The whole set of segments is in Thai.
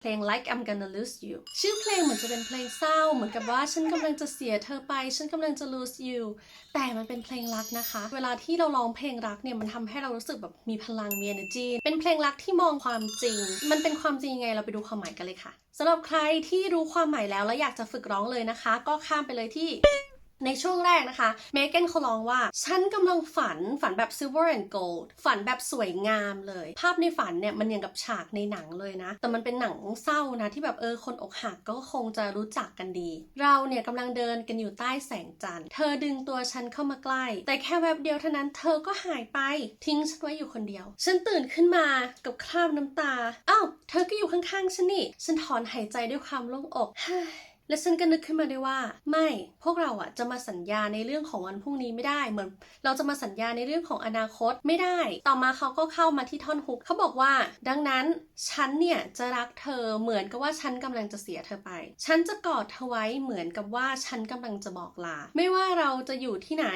เพลง like I'm gonna lose you ชื่อเพลงเหมือนจะเป็นเพลงเศร้า เหมือนกับว่าฉันกำลังจะเสียเธอไป ฉันกำลังจะ lose you แต่มันเป็นเพลงรักนะคะ เวลาที่เราร้องเพลงรักเนี่ยมันทำให้เรารู้สึกแบบมีพลังมี energy เป็นเพลงรักที่มองความจริง มันเป็นความจริงยังไงเราไปดูความหมายกันเลยค่ะสำหรับใครที่รู้ความหมายแล้วแล้วอยากจะฝึกร้องเลยนะคะ ก็ข้ามไปเลยที่ ในช่วงแรกนะคะ เมเกนเขาร้องว่า ฉันกำลังฝันฝันแบบ silver and gold ฝันแบบสวยงามเลย ภาพในฝันเนี่ย มันอย่างกับฉากในหนังเลยนะ แต่มันเป็นหนังเศร้านะ ที่แบบเออ คนอกหักก็คงจะรู้จักกันดี เราเนี่ยกำลังเดินกันอยู่ใต้แสงจันทร์ เธอดึงตัวฉันเข้ามาใกล้ แต่แค่แวบเดียวเท่านั้นเธอก็หายไปทิ้งฉันไว้อยู่คนเดียว ฉันตื่นขึ้นมากับคราบน้ำตาอ้าวเธอก็อยู่ข้างๆฉันนี่ฉันถอนหายใจด้วยความโล่งอก และฉันก็นึกขึ้นมาได้ว่า ไม่พวกเราอะจะมาสัญญาในเรื่องของวันพรุ่งนี้ไม่ได้เหมือนเราจะมาสัญญาในเรื่องของอนาคตไม่ได้ ต่อมาเขาก็เข้ามาที่ท่อนฮุกเขาบอกว่า ดังนั้นฉันเนี่ยจะรักเธอเหมือนกับว่าฉันกำลังจะเสียเธอไป ฉันจะกอดเธอไว้เหมือนกับว่าฉันกำลังจะบอกลา ไม่ว่าเราจะอยู่ที่ไหน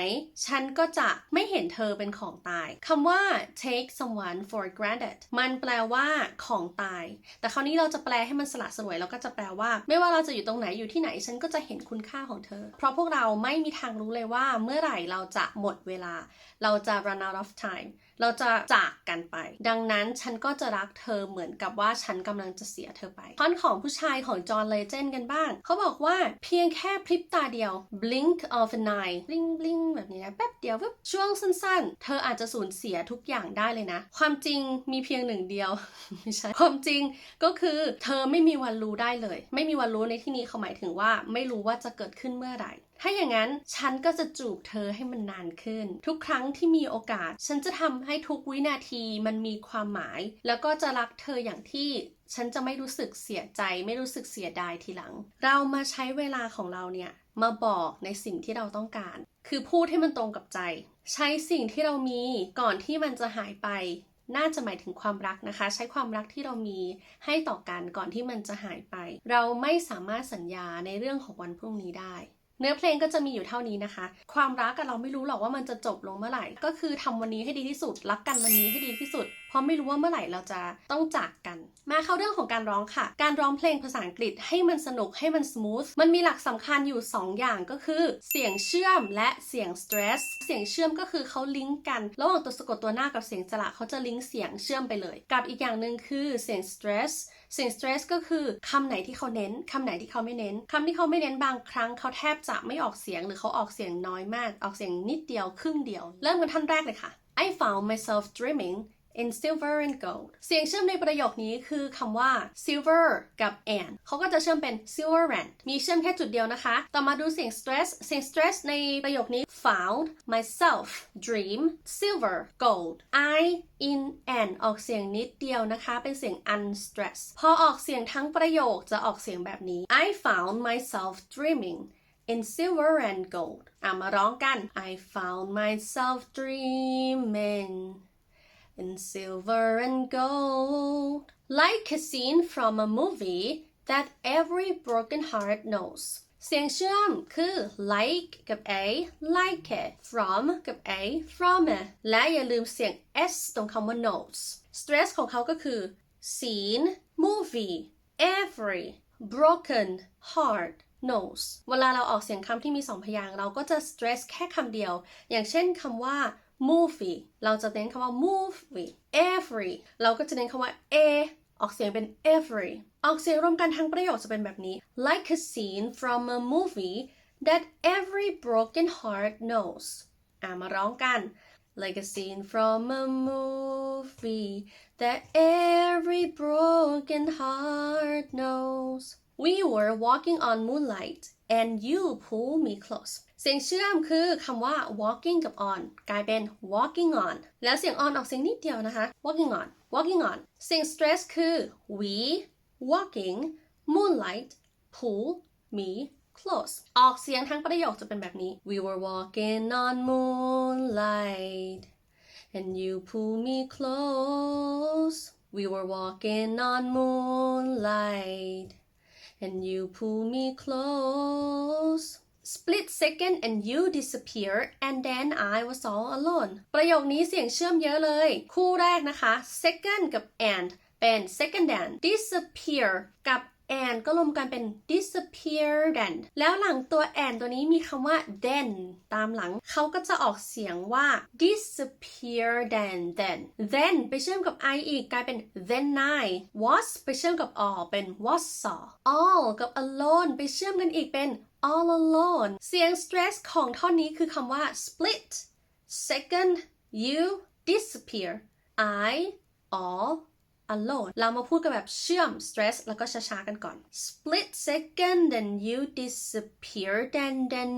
ฉันก็จะไม่เห็นเธอเป็นของตายคำว่า take someone for granted มันแปลว่าของตาย แต่คราวนี้เราจะแปลให้มันสละสลวยแล้วก็จะแปลว่า ไม่ว่าเราจะอยู่ตรงไหนอยู่ที่ไหนฉันก็จะเห็นคุณค่าของเธอ เพราะพวกเราไม่มีทางรู้เลยว่าเมื่อไหร่เราจะหมดเวลา เราจะ run out of time เราจะจากกันไป ดังนั้นฉันก็จะรักเธอเหมือนกับว่าฉันกำลังจะเสียเธอไปท่อนของผู้ชายของจอห์นเลเจนกันบ้าง เขาบอกว่าเพียงแค่พริบตาเดียว blink of an eye bling bling แบบนี้นะแป๊บเดียวปุ๊บช่วงสั้นๆ เธออาจจะสูญเสียทุกอย่างได้เลยนะ ความจริงมีเพียงหนึ่งเดียวไม่ใช่ความจริงก็คือเธอไม่มีวันรู้ได้เลย ไม่มีวันรู้ในที่นี้เขาหมายถึงว่าไม่รู้ว่าจะเกิดขึ้นเมื่อไหร่ ถ้าอย่างนั้นฉันก็จะจูบเธอให้มันนานขึ้น ทุกครั้งที่มีโอกาส ฉันจะทำให้ทุกวินาทีมันมีความหมาย แล้วก็จะรักเธออย่างที่ฉันจะไม่รู้สึกเสียใจ ไม่รู้สึกเสียดายทีหลัง เรามาใช้เวลาของเราเนี่ยมาบอกในสิ่งที่เราต้องการ คือพูดให้มันตรงกับใจ ใช้สิ่งที่เรามีก่อนที่มันจะหายไป น่าจะหมายถึงความรักนะคะ ใช้ความรักที่เรามีให้ต่อกันก่อนที่มันจะหายไป เราไม่สามารถสัญญาในเรื่องของวันพรุ่งนี้ได้ เนื้อเพลงก็จะมีอยู่เท่านี้นะคะ ความรักกับเราไม่รู้หรอกว่ามันจะจบลงเมื่อไหร่ ก็คือทำวันนี้ให้ดีที่สุด รักกันวันนี้ให้ดีที่สุด เพราะไม่รู้ว่าเมื่อไหร่เราจะต้องจากกัน มาเข้าเรื่องของการร้องค่ะ การร้องเพลงภาษาอังกฤษให้มันสนุกให้มันส o t h มันมีหลักสำคัญอยู่ 2 อย่างก็คือเสียงเชื่อมและเสียง stress เสียงเชื่อมก็คือเขาลิงก์กัน ระหว่างตัวสะกดตัวหน้ากับเสียงสระเขาจะลิงก์เสียงเชื่อมไปเลย กับอีกอย่างหนึ่งคือเสียง stress สิ่ง stress ก็คือคำไหนที่เขาเน้นคำไหนที่เขาไม่เน้นคำที่เขาไม่เน้นบางครั้งเขาแทบจะไม่ออกเสียงหรือเขาออกเสียงน้อยมาก ออกเสียงนิดเดียวครึ่งเดียว เริ่มกันท่านแรกเลยค่ะ I found myself dreaming in silver and gold เสียงเชื่อมในประโยคนี้คือคำว่า silver กับ and เขาก็จะเชื่อมเป็น silver and มีเชื่อมแค่จุดเดียวนะคะ ต่อมาดูเสียง stress เสียง stress ในประโยคนี้ found myself dream silver gold I in and ออกเสียงนิดเดียวนะคะ เป็นเสียง unstress พอออกเสียงทั้งประโยคจะออกเสียงแบบนี้ I found myself dreaming in silver and gold อะมาร้องกัน I found myself dreaming in silver and gold like a scene from a movie that every broken heart knows เสียงเชื่อมคือ like กับ a like it from กับ a from it และอย่าลืมเสียง s ตรงคำว่า knows stress ของเขาก็คือ scene movie every broken heart knows เวลาเราออกเสียงคำที่มีสองพยางค์เราก็จะ stress แค่คำเดียว อย่างเช่นคำว่า movie เราจะเน้นคำว่า movie every เราก็จะเน้นคำว่า a ออกเสียงเป็น every ออกเสียงรวมกันทั้งประโยคจะเป็นแบบนี้ like a scene from a movie that every broken heart knows อ่ามาร้องกัน like a scene from a movie that every broken heart knows we were walking on moonlight and you pull me close เสียงเชื่อมคือคำว่า walking กับ on กลายเป็น walking on แล้วเสียง on ออกเสียงนิดเดียวนะคะ walking on walking on เสียง stress คือ we walking moonlight pull me close ออกเสียงทั้งประโยคจะเป็นแบบนี้ we were walking on moonlight and you pull me close we were walking on moonlight and you pull me close split second and you disappear and then I was all alone ประโยคนี้เสียงเชื่อมเยอะเลย คู่แรกนะคะ second กับ and เป็น second and disappear กับ and ก็รวมกันเป็น disappear than แล้วหลังตัว and ตัวนี้มีคำว่า then ตามหลัง เขาก็จะออกเสียงว่า disappear than then then ไปเชื่อมกับ i อีกกลายเป็น then I was ไปเชื่อมกับ all เป็น was saw all กับ alone ไปเชื่อมกันอีกเป็น all alone เสียง stress ของท่อนนี้คือคำว่า split second you disappear I all alone เรามาพูดกันแบบเชื่อม stress แล้วก็ช้าๆกันก่อน split second then you disappeared and then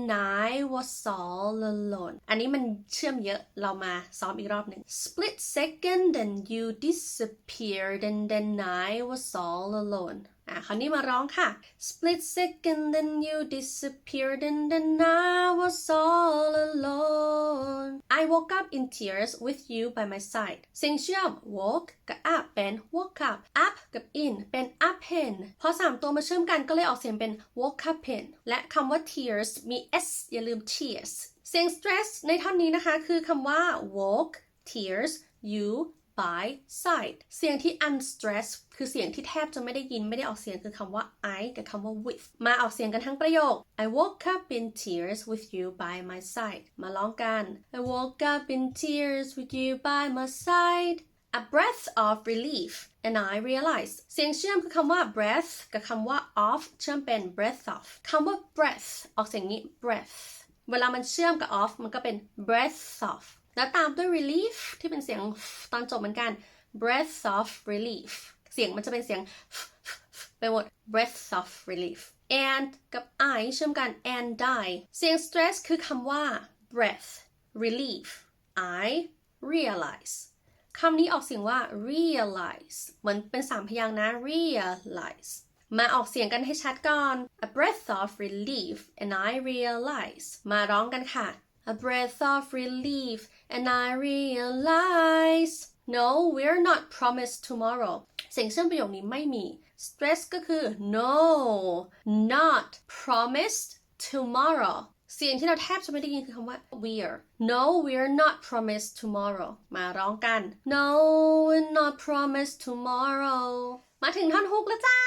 I was all alone อันนี้มันเชื่อมเยอะเรามาซ้อมอีกรอบหนึ่ง split second then you disappeared and then I was all alone อะคราวนี้มาร้องค่ะ split second then you disappeared and then I was all alone I woke up in tears with you by my side เสียงเชื่อม woke กับ up เป็น woke up up กับ in เป็น up in พอสามตัวมาเชื่อมกันก็เลยออกเสียงเป็น woke up in และคำว่า tears มี s อย่าลืม tears เสียง stress ในท่อนนี้นะคะ คือคำว่า woke tears you by side เสียงที่ unstressed คือเสียงที่แทบจะไม่ได้ยินไม่ได้ออกเสียงคือคำว่า I กับคำว่า with มาออกเสียงกันทั้งประโยค I woke up in tears with you by my side มาร้องกัน I woke up in tears with you by my side a breath of relief and I realized เสียงเชื่อมคือคำว่า breath กับคำว่า of เชื่อมเป็น breath of คำว่า breath ออกเสียงนี้ breath เวลามันเชื่อมกับ of มันก็เป็น breath of แล้วตามด้วย relief ที่เป็นเสียงตอนจบเหมือนกัน breath of relief เสียงมันจะเป็นเสียงไปหมด breath of relief and กับ I เชื่อมกัน and die เสียง stress คือคำว่า breath relief I realize คำนี้ออกเสียงว่า realize เหมือนเป็นสามพยางค์นะ realize มาออกเสียงกันให้ชัดก่อน a breath of relief and I realize มาร้องกันค่ะ a breath of relief and I realize no we're not promised tomorrow เสียงเชื่อมประโยคนี้ไม่มี stress ก็คือ no not promised tomorrow เสียงที่เราแทบจะไม่ได้ยินคือคำว่า we're no we're not promised tomorrow มาร้องกัน no we're not promised tomorrow มาถึงท่อนฮุกแล้วจ้า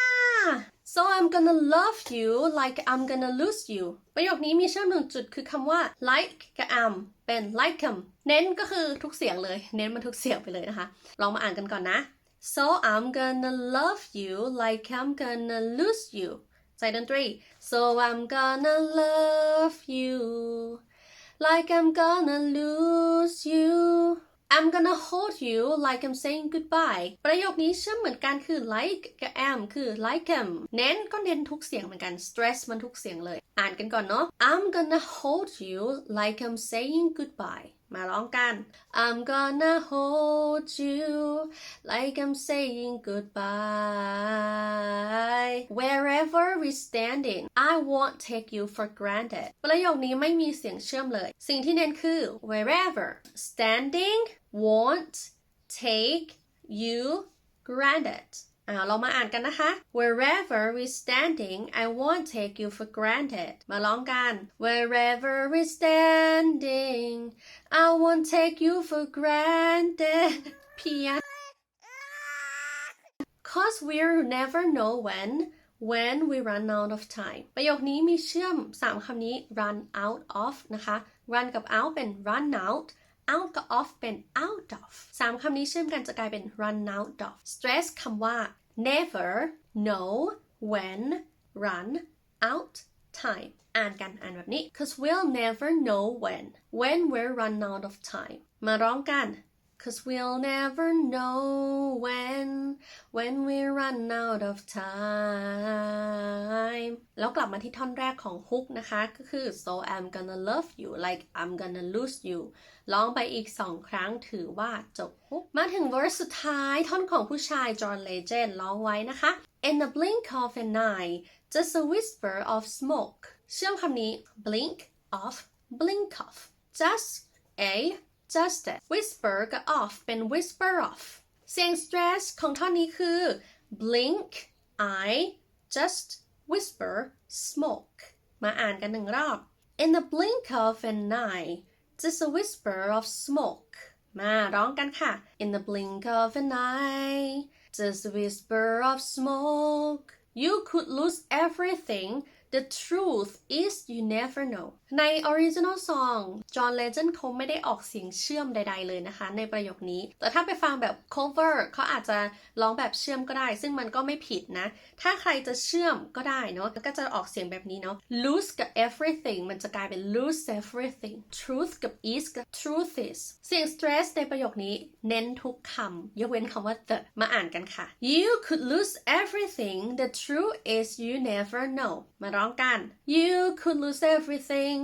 So I'm gonna love you like I'm gonna lose you ประโยคนี้มีเชื่อมหนึ่งจุดคือคำว่า like กับ am เป็น like em เน้นก็คือทุกเสียงเลย เน้นมันทุกเสียงไปเลยนะคะ ลองมาอ่านกันก่อนนะ so I'm gonna love you like I'm gonna lose you ใจดนตรี so I'm gonna love you like I'm gonna lose you I'm gonna hold you like I'm saying goodbye ประโยคนี้เชื่อมเหมือนกันคือ like กับ am คือ like am เน้นก็เน้นทุกเสียงเหมือนกัน stress มันทุกเสียงเลย อ่านกันก่อนเนาะ I'm gonna hold you like I'm saying goodbye มาร้องกัน I'm gonna hold you like I'm saying goodbye wherever we're standing I won't take you for granted ประโยคนี้ไม่มีเสียงเชื่อมเลย สิ่งที่เน้นคือ wherever standing won't take you granted อ่าเรามาอ่านกันนะคะ wherever we standing I won't take you for granted มาร้องกัน wherever we standing I won't take you for granted เพีย cause we'll never know when when we run out of time ประโยคนี้มีเชื่อม 3 คำนี้ run out of นะคะ run กับ out เป็น run out out กับ off เป็น out of สามคำนี้เชื่อมกันจะกลายเป็น run out of stress คำว่า never know when run out time อ่านกันอ่านแบบนี้ cause we'll never know when when we're run out of time มาร้องกัน Cause we'll never know when when we run out of time แล้วกลับมาที่ท่อนแรกของฮุกนะคะ ก็คือ so I'm gonna love you like I'm gonna lose you ร้องไปอีกสองครั้งถือว่าจบฮุก มาถึง verse สุดท้ายท่อนของผู้ชาย John Legend ร้องไว้นะคะ In the blink of an eye just a whisper of smoke เชื่อมคำนี้ blink of blink of just a just a whisper กับ off เป็น whisper off เสียง stress ของท่อนนี้คือ blink I just whisper smoke มาอ่านกันหนึ่งรอบ in the blink of an eye just a whisper of smoke มาร้องกันค่ะ in the blink of an eye just a whisper of smoke you could lose everything the truth is you never know ใน original song John Legend เขาไม่ได้ออกเสียงเชื่อมใด ๆ เลยนะคะ ในประโยคนี้ แต่ถ้าไปฟังแบบ cover เขาอาจจะร้องแบบเชื่อมก็ได้ ซึ่งมันก็ไม่ผิดนะ ถ้าใครจะเชื่อมก็ได้เนาะก็จะออกเสียงแบบนี้เนาะ lose กับ everything มันจะกลายเป็น lose everything truth กับ is กับ truth is เสียง stress ในประโยคนี้เน้นทุกคำยกเว้นคำว่า the มาอ่านกันค่ะ you could lose everything the truth is you never know มา ร้องกัน you could lose everything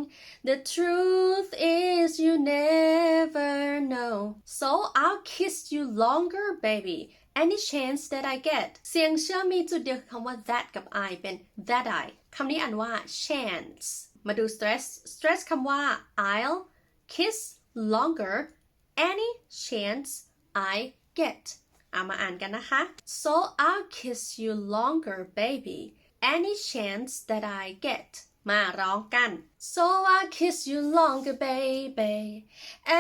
the truth is you never know so I'll kiss you longer baby any chance that I get เสียงเชื่อมมีจุดเดียวคือคำว่า that กับ I เป็น that I คำนี้อ่านว่า chance มาดู stress stress คำว่า I'll kiss longer any chance I get เอามาอ่านกันนะคะ so I'll kiss you longer baby any chance that I get มาร้องกัน so I'll kiss you longer baby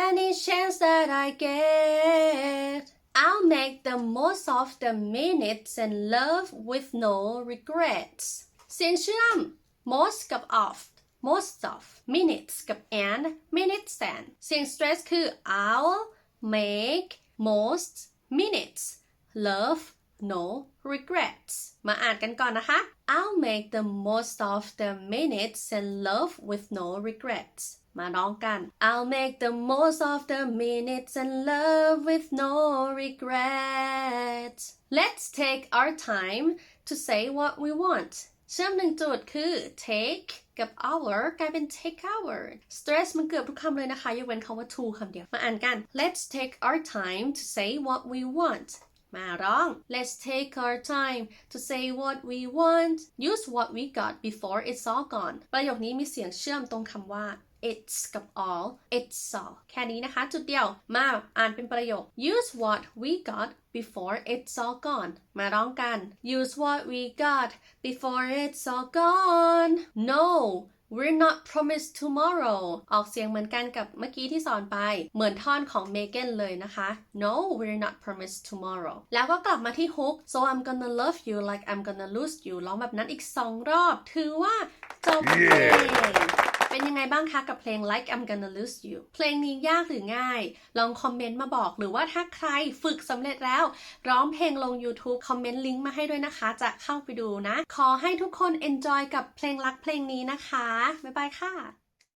any chance that I get I'll make the most of the minutes and love with no regrets เสียงเชื่อม most กับ of most of minutes กับ and minutes and เสียง stress คือ I'll make most minutes love no regrets มาอ่านกันก่อนนะคะ I'll make the most of the minutes and love with no regrets มาร้องกัน I'll make the most of the minutes and love with no regrets Let's take our time to say what we want เชื่อมหนึ่งจุดคือ take กับ our กลายเป็น take our stress มันเกือบทุกคำเลยนะคะยกเว้นคำว่า to คำเดียว มาอ่านกัน Let's take our time to say what we want มาร้อง Let's take our time to say what we want use what we got before it's all gone ประโยคนี้มีเสียงเชื่อมตรงคำว่า it's กับ all it's all แค่นี้นะคะ จุดเดียวมาอ่านเป็นประโยค use what we got before it's all gone มาร้องกัน use what we got before it's all gone no We're not promised tomorrow ออกเสียงเหมือนกันกับเมื่อกี้ที่สอนไป เหมือนท่อนของเมเกนเลยนะคะ No we're not promised tomorrow แล้วก็กลับมาที่ฮุก so I'm gonna love you like I'm gonna lose you ร้องแบบนั้นอีกสองรอบ ถือว่าจบเพลง เป็นยังไงบ้างคะกับเพลง Like I'm Gonna Lose You เพลงนี้ยากหรือง่าย ลองคอมเมนต์มาบอก หรือว่าถ้าใครฝึกสำเร็จแล้ว ร้องเพลงลง YouTube คอมเมนต์ลิงก์มาให้ด้วยนะคะ จะเข้าไปดูนะ ขอให้ทุกคน enjoy กับเพลงรักเพลงนี้นะคะ บ๊ายบายค่ะ